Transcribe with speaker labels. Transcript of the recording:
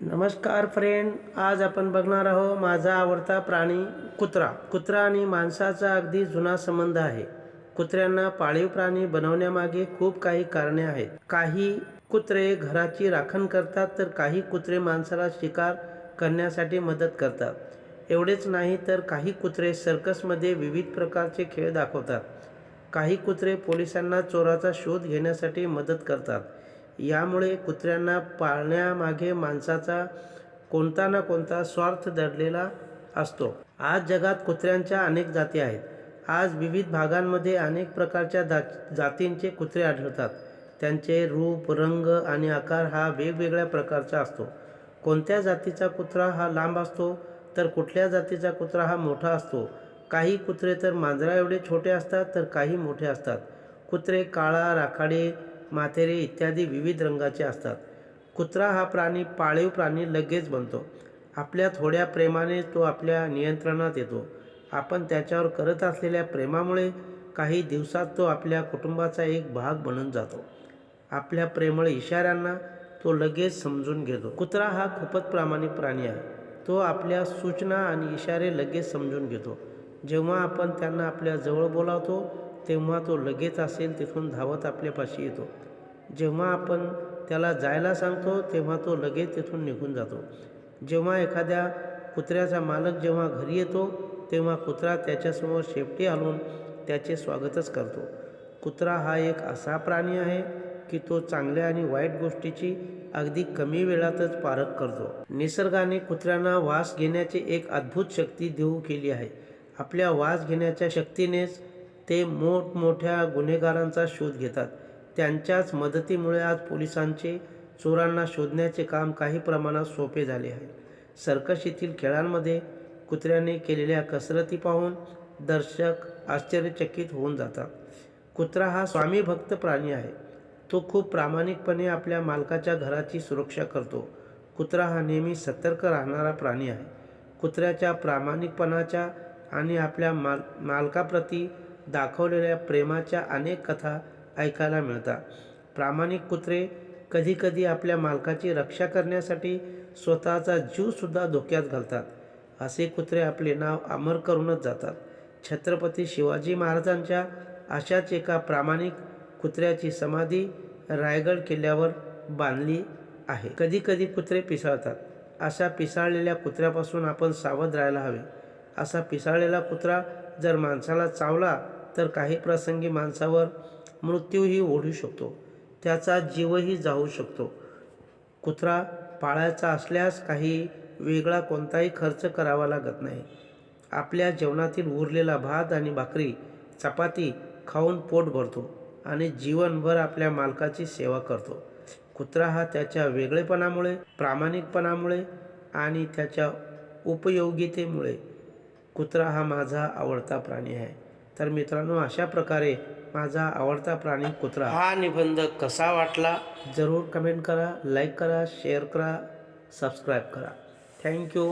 Speaker 1: नमस्कार फ्रेंड आज आपण बघणार आहोत माझा आवडता प्राणी कुत्रा. कुत्रा आणि माणसाचा अगदी जुना संबंध आहे. कुत्र्यांना पाळीव प्राणी बनवण्यामागे खूप काही कारणे आहेत. काही कुत्रे घराची राखण करतात तर काही कुत्रे माणसाला शिकार करण्यासाठी मदत करतात. एवढेच नाही तर काही कुत्रे सर्कसमध्ये विविध प्रकारचे खेळ दाखवतात. काही कुत्रे पोलिसांना चोराचा शोध घेण्यासाठी मदत करतात. यामुळे कुत्र्यांना पाळण्यामागे माणसाचा कोणता ना कोणता स्वार्थ दडलेला असतो. आज जगात कुत्र्यांच्या अनेक जाती आहेत. आज विविध भागांमध्ये अनेक प्रकारच्या दा जातींचे कुत्रे आढळतात. त्यांचे रूप रंग आणि आकार हा वेगवेगळ्या प्रकारचा असतो. कोणत्या जातीचा कुत्रा हा लांब असतो तर कुठल्या जातीचा कुत्रा हा मोठा असतो? काही कुत्रे तर मांजरा एवढे छोटे असतात तर काही मोठे असतात. कुत्रे काळा राखाडे माथेरे इत्यादी विविध रंगाचे असतात. कुत्रा हा प्राणी पाळीव प्राणी लगेच बनतो. आपल्या थोड्या प्रेमाने तो आपल्या नियंत्रणात येतो. आपण त्याच्यावर करत असलेल्या प्रेमामुळे काही दिवसात तो आपल्या कुटुंबाचा एक भाग बनून जातो. आपल्या प्रेमळ इशाऱ्यांना तो लगेच समजून घेतो. कुत्रा हा खूपच प्रामाणिक प्राणी आहे. तो आपल्या सूचना आणि इशारे लगेच समजून घेतो. जेव्हा आपण त्यांना आपल्या जवळ बोलावतो तेव्हा तो लगेच असेल तिथून धावत आपल्यापाशी येतो. जेव्हा आपण त्याला जायला सांगतो तेव्हा तो लगेच तिथून निघून जातो. जेव्हा एखाद्या कुत्र्याचा मालक जेव्हा घरी येतो तेव्हा कुत्रा त्याच्यासमोर शेपटी हलवून त्याचे स्वागतच करतो. कुत्रा हा एक असा प्राणी आहे की तो चांगल्या आणि वाईट गोष्टीची अगदी कमी वेळातच पारख करतो. निसर्गाने कुत्र्यांना वास घेण्याची एक अद्भुत शक्ती देऊ केली आहे. आपल्या वास घेण्याच्या शक्तीनेच ते मोठमोठ्या गुन्हेगारांचा शोध घेतात. त्यांच्याच मदतीमुळे आज पोलिसांचे चोरांना शोधण्याचे काम काही प्रमाणात सोपे झाले आहे. सर्कस येथील खेळांमध्ये कुत्र्याने केलेल्या कसरती पाहून दर्शक आश्चर्यचकित होऊन जातात. कुत्रा हा स्वामीभक्त प्राणी आहे. तो खूप प्रामाणिकपणे आपल्या मालकाच्या घराची सुरक्षा करतो. कुत्रा हा नेहमी सतर्क राहणारा प्राणी आहे. कुत्र्याच्या प्रामाणिकपणाच्या आणि आपल्या माल मालकाप्रती दाखवलेल्या प्रेमाच्या अनेक कथा ऐकायला मिळतात. प्रामाणिक कुत्रे कधीकधी आपल्या मालकाची रक्षा करण्यासाठी स्वतःचा जीवसुद्धा धोक्यात घालतात. असे कुत्रे आपले नाव अमर करूनच जातात. छत्रपती शिवाजी महाराजांच्या अशाच एका प्रामाणिक कुत्र्याची समाधी रायगड किल्ल्यावर बांधली आहे. कधीकधी कुत्रे पिसाळतात. अशा पिसाळलेल्या कुत्र्यापासून आपण सावध राहायला हवे. असा पिसाळलेला कुत्रा जर माणसाला चावला तर काही प्रसंगी माणसावर मृत्यूही ओढू शकतो. त्याचा जीवही जाऊ शकतो. कुत्रा पाळायचा असल्यास काही वेगळा कोणताही खर्च करावा लागत नाही. आपल्या जेवणातील उरलेला भात आणि भाकरी चपाती खाऊन पोट भरतो आणि जीवनभर आपल्या मालकाची सेवा करतो. कुत्रा हा त्याच्या वेगळेपणामुळे प्रामाणिकपणामुळे आणि त्याच्या उपयोगितेमुळे. कुत्रा हा माझा आवडता प्राणी आहे. तर मित्रांनो अशा प्रकारे माझा आवडता प्राणी कुत्रा. हा निबंध कसा वाटला? जरूर कमेंट करा लाईक करा शेअर करा सबस्क्राईब करा. थँक्यू